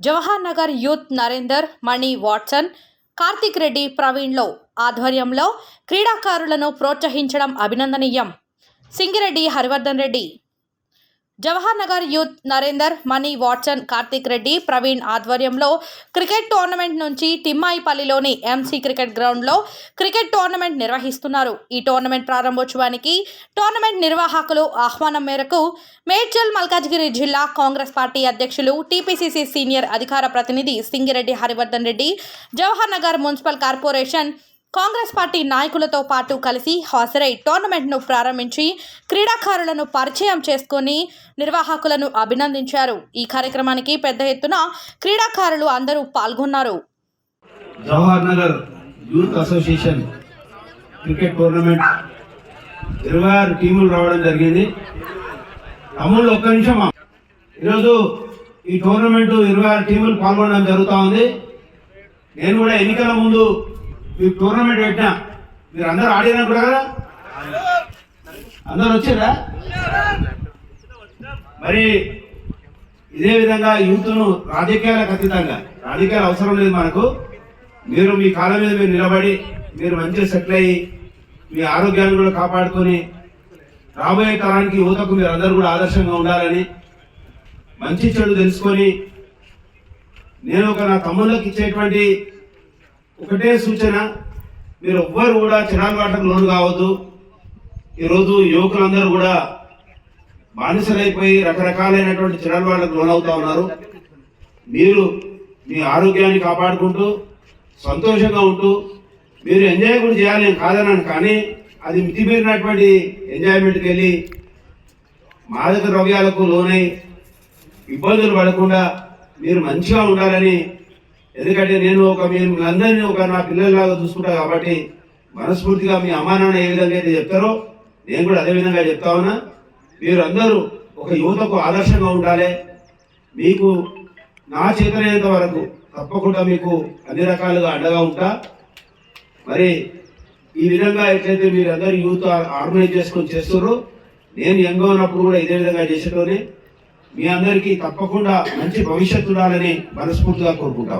Jawahar Nagar youth Narender Mani Watson Karthik Reddy ప్రవీణ్లో ఆధ్వర్యంలో క్రీడాకారులను ప్రోత్సహించడం అభినందనీయం. సింగిరెడ్డి హరివర్ధన్ రెడ్డి జవహర్ నగర్ యూత్ నరేందర్ మణి వాట్సన్ కార్తిక్ రెడ్డి ప్రవీణ్ ఆధ్వర్యంలో క్రికెట్ టోర్నమెంట్ నుంచి తిమ్మాయిపల్లిలోని ఎంసీ క్రికెట్ గ్రౌండ్లో క్రికెట్ టోర్నమెంట్ నిర్వహిస్తున్నారు. ఈ టోర్నమెంట్ ప్రారంభోత్సవానికి టోర్నమెంట్ నిర్వాహకులు ఆహ్వానం మేరకు మేడ్చల్ మల్కాజ్గిరి జిల్లా కాంగ్రెస్ పార్టీ అధ్యక్షులు టీపీసీసీ సీనియర్ అధికార ప్రతినిధి Singireddy Harivardhan Reddy Jawahar Nagar municipal corporation Congress party నాయకులతో పాటు కలిసి హాజరై టోర్నమెంట్ను ప్రారంభించి క్రీడాకారులను పరిచయం చేసుకుని నిర్వాహకులను అభినందించారు. ఈ కార్యక్రమానికి పెద్ద ఎత్తున క్రీడాకారులు అందరూ పాల్గొన్నారు. Jawahar Nagar youth association cricket tournament ఇరవై ఆరు టీములు రావడం జరిగింది. తమ్ముళ్ళు ఒక్క నిమిషం ఈరోజు ఈ టోర్నమెంట్ ఇరవై ఆరు టీములు పాల్గొనడం జరుగుతూ ఉంది. నేను కూడా ఎన్నికల ముందు మీరు టోర్నమెంట్ పెట్టినా. మీరు అందరూ ఆడినా కదా? అందరు వచ్చారా? మరి ఇదే విధంగా యూత్ను రాజకీయాలకు అతీతంగా రాజకీయాలు అవసరం లేదు మనకు. మీరు మీ కాలం మీద మీరు నిలబడి మీరు మంచిగా సెటిల్ అయ్యి మీ ఆరోగ్యాన్ని కూడా కాపాడుకొని రాబోయే తరానికి యువతకు మీరు అందరూ కూడా ఆదర్శంగా ఉండాలని మంచి చెడు తెలుసుకొని నేను ఒక నా తమ్ముళ్ళకి ఇచ్చేటువంటి ఒకటే సూచన మీరు ఎవ్వరు కూడా చిరాకులాటకు లోను కావద్దు. ఈరోజు యువకులందరూ కూడా బానిసలైపోయి రకరకాలైనటువంటి చిరాకులకు లోనవుతా ఉన్నారు. మీరు మీ ఆరోగ్యాన్ని కాపాడుకుంటూ సంతోషంగా ఉంటూ మీరు ఎంజాయ్ కూడా చేయాలి నేను కాదన్నాను కానీ అది మితిమీరినటువంటి ఎంజాయ్మెంట్కి వెళ్ళి మాదక ద్రవ్యాలకు లోనై ఇబ్బందులు పడకుండా మీరు మంచిగా ఉండాలని ఎందుకంటే నేను ఒక మీరు అందరినీ ఒక నా పిల్లల్లాగా చూసుకుంటా కాబట్టి మనస్ఫూర్తిగా మీ అమ్మా నాన్న ఏ విధంగా అయితే చెప్తారో నేను కూడా అదే విధంగా చెప్తా ఉన్నా. మీరు అందరూ ఒక యువతకు ఆదర్శంగా ఉండాలి. మీకు నా చేతనైనంత వరకు తప్పకుండా మీకు అన్ని రకాలుగా అండగా ఉంటా. మరి ఈ విధంగా ఎట్లయితే మీరందరూ యూత్ ఆర్గనైజ్ చేసుకొని చేస్తున్నారు నేను యంగ్ ఉన్నప్పుడు కూడా ఇదే విధంగా చేసేటోనే. మీ అందరికీ తప్పకుండా మంచి భవిష్యత్తు ఉండాలని మనస్ఫూర్తిగా కోరుకుంటా